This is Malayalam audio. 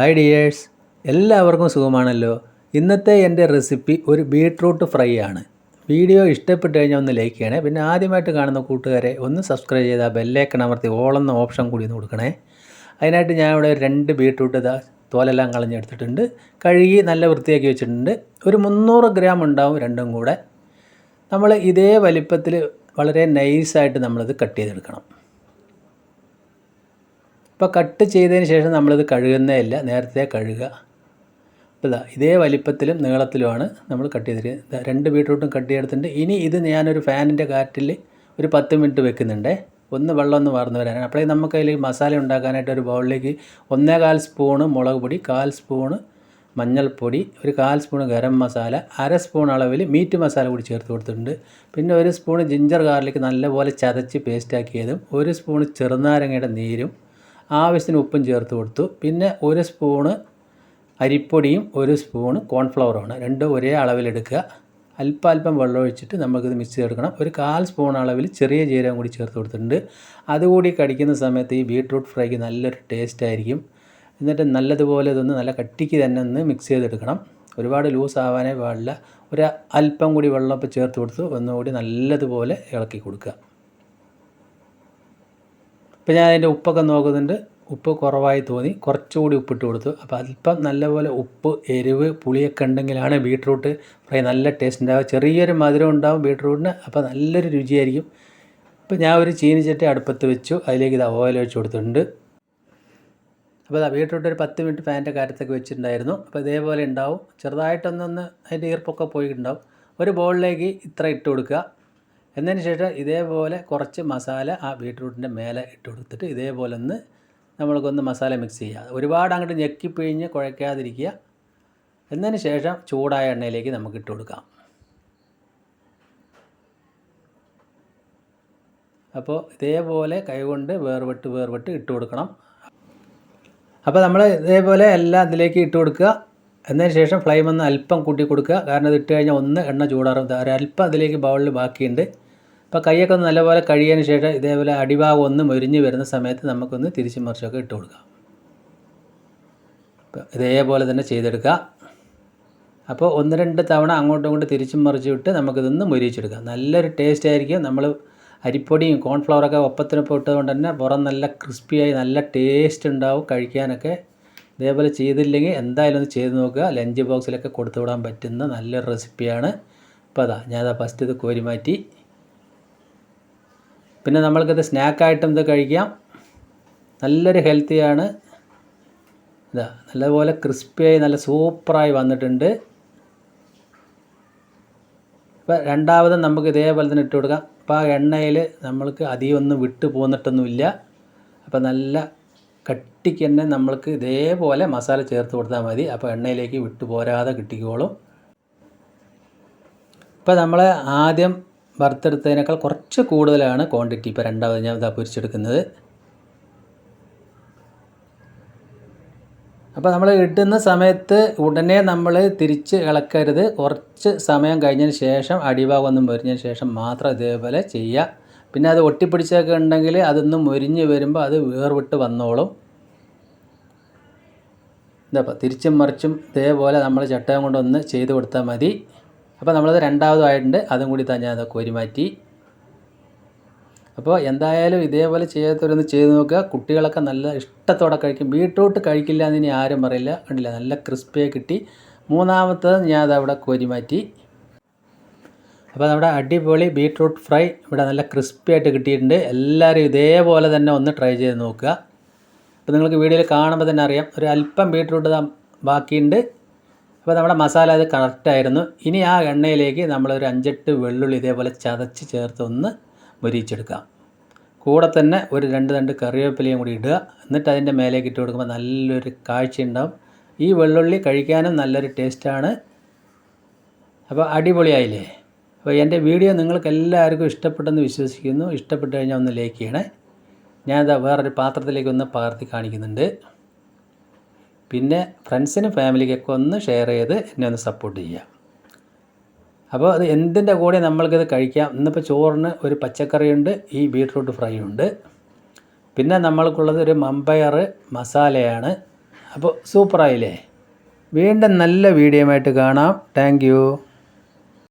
ഹായ് ഡിയേഴ്സ് എല്ലാവർക്കും സുഖമാണല്ലോ. ഇന്നത്തെ എന്റെ റെസിപ്പി ഒരു ബീട്രൂട്ട് ഫ്രൈ ആണ്. വീഡിയോ ഇഷ്ടപ്പെട്ട് കഴിഞ്ഞാൽ ഒന്ന് ലൈക്ക് ചെയ്യണേ. പിന്നെ ആദ്യമായിട്ട് കാണുന്ന കൂട്ടുകാരെ ഒന്ന് സബ്സ്ക്രൈബ് ചെയ്ത് ആ ബെല്ലേക്കൺ അമർത്തി ഓളെന്ന ഓപ്ഷൻ കൂടി ഒന്ന് കൊടുക്കണേ. അതിനായിട്ട് ഞാൻ ഇവിടെ രണ്ട് ബീട്രൂട്ട് ഇതാ തോലെല്ലാം കളഞ്ഞെടുത്തിട്ടുണ്ട്. കഴുകി നല്ല വൃത്തിയാക്കി വെച്ചിട്ടുണ്ട്. ഒരു മുന്നൂറ് ഗ്രാം ഉണ്ടാവും രണ്ടും കൂടെ. നമ്മൾ ഇതേ വലിപ്പത്തിൽ വളരെ നൈസായിട്ട് നമ്മളിത് കട്ട് ചെയ്തെടുക്കണം. ഇപ്പോൾ കട്ട് ചെയ്തതിന് ശേഷം നമ്മളിത് കഴുകുന്നേ ഇല്ല നേരത്തെ കഴുകുക. അപ്പോൾ ഇതാ ഇതേ വലിപ്പത്തിലും നീളത്തിലുമാണ് നമ്മൾ കട്ട് ചെയ്തിരിക്കുന്നത്. രണ്ട് ബീട്രൂട്ടും കട്ട് ചെയ്തെടുത്തിട്ടുണ്ട്. ഇനി ഇത് ഞാനൊരു ഫാനിന്റെ കാറ്റിൽ ഒരു പത്ത് മിനിറ്റ് വെക്കുന്നുണ്ട്. ഒന്ന് വെള്ളം ഒന്ന് വാർന്ന് വരാനാണ്. അപ്പോഴേ നമുക്ക് അതിൽ മസാല ഉണ്ടാക്കാനായിട്ട് ഒരു ബൗളിലേക്ക് ഒന്നേകാൽ സ്പൂണ് മുളക് പൊടി കാൽ സ്പൂണ് മഞ്ഞൾപ്പൊടി ഒരു കാൽ സ്പൂൺ ഗരം മസാല അര സ്പൂൺ അളവിൽ മീറ്റ് മസാല കൂടി ചേർത്ത് കൊടുത്തിട്ടുണ്ട്. പിന്നെ ഒരു സ്പൂൺ ജിഞ്ചർ ഗാർലിക് നല്ലപോലെ ചതച്ച് പേസ്റ്റാക്കിയതും ഒരു സ്പൂൺ ചെറുനാരങ്ങയുടെ നീരും ആവശ്യത്തിന് ഉപ്പും ചേർത്ത് കൊടുത്തു. പിന്നെ ഒരു സ്പൂണ് അരിപ്പൊടിയും ഒരു സ്പൂണ് കോൺഫ്ലവറുമാണ്. രണ്ടും ഒരേ അളവിലെടുക്കുക അല്പം അല്പം വെള്ളം ഒഴിച്ചിട്ട് നമുക്കിത് മിക്സ് ചെയ്തെടുക്കണം. ഒരു കാൽ സ്പൂൺ അളവിൽ ചെറിയ ജീരകം കൂടി ചേർത്ത് കൊടുത്തിട്ടുണ്ട്. അതുകൂടി കടിക്കുന്ന സമയത്ത് ഈ ബീട്രൂട്ട് ഫ്രൈക്ക് നല്ലൊരു ടേസ്റ്റ് ആയിരിക്കും. എന്നിട്ട് നല്ലതുപോലെ ഇതൊന്ന് നല്ല കട്ടിക്ക് തന്നെ ഒന്ന് മിക്സ് ചെയ്തെടുക്കണം. ഒരുപാട് ലൂസ് ആവാനേ പാടില്ല. ഒരു അല്പം കൂടി വെള്ളം ഇപ്പോൾ ചേർത്ത് കൊടുത്ത്. ഒന്നുകൂടി നല്ലതുപോലെ ഇളക്കി കൊടുക്കുക. ഇപ്പം ഞാൻ അതിന്റെ ഉപ്പൊക്കെ നോക്കുന്നുണ്ട്. ഉപ്പ് കുറവായി തോന്നി. കുറച്ചുകൂടി ഉപ്പിട്ട് കൊടുത്തു. അപ്പോൾ അല്പം നല്ലപോലെ ഉപ്പ് എരിവ് പുളിയൊക്കെ ഉണ്ടെങ്കിലാണ് ബീട്രൂട്ട് ഫ്രൈ നല്ല ടേസ്റ്റ് ഉണ്ടാവുക. ചെറിയൊരു മധുരം ഉണ്ടാവും ബീട്രൂട്ടിന്. അപ്പോൾ നല്ലൊരു രുചിയായിരിക്കും. അപ്പോൾ ഞാൻ ഒരു ചീനിച്ചട്ടി അടുപ്പത്ത് വെച്ചു. അതിലേക്ക് ഇത് ഓയിൽ ഒഴിച്ച് കൊടുത്തിട്ടുണ്ട്. അപ്പോൾ ബീട്രൂട്ട് ഒരു പത്ത് മിനിറ്റ് ഫാനിന്റെ കാര്യത്തൊക്കെ വെച്ചിട്ടുണ്ടായിരുന്നു. അപ്പോൾ ഇതേപോലെ ഉണ്ടാവും. ചെറുതായിട്ടൊന്നൊന്ന് അതിന്റെ ഈർപ്പൊക്കെ പോയിട്ടുണ്ടാവും. ഒരു ബോളിലേക്ക് ഇത്ര ഇട്ട് കൊടുക്കുക. എന്നതിന് ശേഷം ഇതേപോലെ കുറച്ച് മസാല ആ ബീട്രൂട്ടിന്റെ മേലെ ഇട്ട് കൊടുത്തിട്ട് ഇതേപോലെ ഒന്ന് നമ്മൾക്കൊന്ന് മസാല മിക്സ് ചെയ്യുക. ഒരുപാട് അങ്ങോട്ട് ഞെക്കിപ്പിഴിഞ്ഞ് കുഴക്കാതിരിക്കുക എന്നതിന് ശേഷം ചൂടായ എണ്ണയിലേക്ക് നമുക്ക് ഇട്ട് കൊടുക്കാം. അപ്പോൾ ഇതേപോലെ കൈകൊണ്ട് വേർവിട്ട് വേർവിട്ട് ഇട്ട് കൊടുക്കണം. അപ്പോൾ നമ്മൾ ഇതേപോലെ എല്ലാം ഇതിലേക്ക് ഇട്ട് കൊടുക്കുക. എന്നതിന് ശേഷം ഫ്ലെയിം ഒന്ന് അല്പം കൂട്ടി കൊടുക്കുക. കാരണം ഇത് ഇട്ട് കഴിഞ്ഞാൽ ഒന്ന് എണ്ണ ചൂടാറും. അല്പം അതിലേക്ക് ബൗളിൽ ബാക്കിയുണ്ട്. അപ്പോൾ കൈയൊക്കെ ഒന്ന് നല്ലപോലെ കഴിയതിന് ശേഷം ഇതേപോലെ അടിഭാഗം ഒന്ന് മൊരിഞ്ഞ് വരുന്ന സമയത്ത് നമുക്കൊന്ന് തിരിച്ചും മറിച്ചൊക്കെ ഇട്ട് കൊടുക്കാം. അപ്പോൾ ഇതേപോലെ തന്നെ ചെയ്തെടുക്കുക അപ്പോൾ ഒന്ന് രണ്ട് തവണ അങ്ങോട്ടും ഇങ്ങോട്ടും തിരിച്ചും മറിച്ചും ഇട്ട് നമുക്കിതൊന്ന് മൊരിച്ചെടുക്കാം നല്ലൊരു ടേസ്റ്റ് ആയിരിക്കും. നമ്മൾ അരിപ്പൊടിയും കോൺഫ്ലവറൊക്കെ ഒപ്പത്തിനൊപ്പം ഇട്ടതുകൊണ്ട് തന്നെ പുറം നല്ല ക്രിസ്പിയായി നല്ല ടേസ്റ്റ് ഉണ്ടാവും കഴിക്കാനൊക്കെ. ഇതേപോലെ ചെയ്തില്ലെങ്കിൽ എന്തായാലും ഒന്ന് ചെയ്ത് നോക്കുക. ലഞ്ച് ബോക്സിലൊക്കെ കൊടുത്തു വിടാൻ പറ്റുന്ന നല്ലൊരു റെസിപ്പിയാണ് ഇപ്പോൾ അതാ ഞാനതാ ഫസ്റ്റ് ഇത് കോരി മാറ്റി. പിന്നെ നമ്മൾക്കിത് സ്നാക്കായിട്ടും ഇത് കഴിക്കാം. നല്ലൊരു ഹെൽത്തിയാണ്. ഇതാ നല്ലപോലെ ക്രിസ്പിയായി നല്ല സൂപ്പറായി വന്നിട്ടുണ്ട്. ഇപ്പം രണ്ടാമത് നമുക്ക് ഇതേപോലെ തന്നെ ഇട്ട് കൊടുക്കാം. അപ്പോൾ ആ എണ്ണയിൽ നമ്മൾക്ക് അധികം ഒന്നും വിട്ട് പോന്നിട്ടൊന്നുമില്ല. അപ്പോൾ നല്ല കട്ടിക്ക് തന്നെ നമ്മൾക്ക് ഇതേപോലെ മസാല ചേർത്ത് കൊടുത്താൽ മതി. അപ്പോൾ എണ്ണയിലേക്ക് വിട്ടു പോരാതെ കിട്ടിക്കോളും. ഇപ്പോൾ നമ്മൾ ആദ്യം വറുത്തെടുത്തതിനേക്കാൾ കുറച്ച് കൂടുതലാണ് ക്വാണ്ടിറ്റി ഇപ്പോൾ രണ്ടാമത് ഞാൻ ഇതാ പൊരിച്ചെടുക്കുന്നത്. അപ്പോൾ നമ്മൾ ഇടുന്ന സമയത്ത് ഉടനെ നമ്മൾ തിരിച്ച് ഇളക്കരുത്. കുറച്ച് സമയം കഴിഞ്ഞതിന് ശേഷം അടിഭാഗം മുരിഞ്ഞതിന് മൊരിഞ്ഞതിന് ശേഷം മാത്രം ഇതേപോലെ ചെയ്യുക. പിന്നെ അത് ഒട്ടിപ്പിടിച്ചൊക്കെ ഉണ്ടെങ്കിൽ അതൊന്ന് മുരിഞ്ഞ് വരുമ്പോൾ അത് വേർവിട്ട് വന്നോളും. ഇതപ്പോൾ തിരിച്ചും മറിച്ചും ഇതേപോലെ നമ്മൾ ചട്ടകം കൊണ്ടൊന്ന് ചെയ്ത് കൊടുത്താൽ മതി. അപ്പോൾ നമ്മളത് രണ്ടാമതുമായിട്ടുണ്ട്. അതും കൂടി തന്നെ അത് കോരി മാറ്റി. അപ്പോൾ എന്തായാലും ഇതേപോലെ ചെയ്യാത്തവരൊന്ന് ചെയ്ത് നോക്കുക. കുട്ടികളൊക്കെ നല്ല ഇഷ്ടത്തോടെ കഴിക്കും. ബീട്രൂട്ട് കഴിക്കില്ല എന്ന് ഇനി ആരും പറയില്ല. കണ്ടില്ല? നല്ല ക്രിസ്പിയായി കിട്ടി. മൂന്നാമത്തത് ഞാൻ അതവിടെ കോരി മാറ്റി. അപ്പോൾ നമ്മുടെ അടിപൊളി ബീട്രൂട്ട് ഫ്രൈ ഇവിടെ നല്ല ക്രിസ്പി ആയിട്ട് കിട്ടിയിട്ടുണ്ട്. എല്ലാവരും ഇതേപോലെ തന്നെ ഒന്ന് ട്രൈ ചെയ്ത് നോക്കുക. അപ്പോൾ നിങ്ങൾക്ക് വീഡിയോയിൽ കാണുമ്പോൾ തന്നെ അറിയാം. ഒരു അല്പം ബീട്രൂട്ട് ബാക്കിയുണ്ട്. അപ്പോൾ നമ്മുടെ മസാല അത് കറക്റ്റായിരുന്നു ഇനി ആ എണ്ണയിലേക്ക് നമ്മളൊരു അഞ്ചെട്ട് വെള്ളുള്ളി ഇതേപോലെ ചതച്ച് ചേർത്ത് ഒന്ന് മുരിച്ചെടുക്കാം കൂടെ തന്നെ ഒരു രണ്ട് രണ്ട് കറിവേപ്പിലയും കൂടി ഇടുക. എന്നിട്ട് അതിന്റെ മേലേക്ക് ഇട്ട് കൊടുക്കുമ്പോൾ നല്ലൊരു കാഴ്ച ഉണ്ടാവും ഈ വെള്ളുള്ളി കഴിക്കാനും നല്ലൊരു ടേസ്റ്റാണ്. അപ്പോൾ അടിപൊളിയായില്ലേ? അപ്പോൾ എന്റെ വീഡിയോ നിങ്ങൾക്ക് എല്ലാവർക്കും ഇഷ്ടപ്പെട്ടെന്ന് വിശ്വസിക്കുന്നു. ഇഷ്ടപ്പെട്ട് കഴിഞ്ഞാൽ ഒന്ന് ലൈക്ക് ചെയ്യണേ. ഞാനത് വേറൊരു പാത്രത്തിലേക്ക് ഒന്ന് പകർത്തി കാണിക്കുന്നുണ്ട്. പിന്നെ ഫ്രണ്ട്സിനും ഫാമിലിക്കൊക്കെ ഒന്ന് ഷെയർ ചെയ്ത് എന്നെ ഒന്ന് സപ്പോർട്ട് ചെയ്യുക അപ്പോൾ അത് എന്തിന്റെ കൂടെ നമ്മൾക്കിത് കഴിക്കാം? ഇന്നിപ്പോൾ ചോറിന് ഒരു പച്ചക്കറിയുണ്ട് ഈ ബീട്രൂട്ട് ഫ്രൈ ഉണ്ട്. പിന്നെ നമ്മൾക്കുള്ളത് ഒരു മമ്പയർ മസാലയാണ് അപ്പോൾ സൂപ്പറായില്ലേ വീണ്ടും നല്ല വീഡിയോ ആയിട്ട് കാണാം. താങ്ക്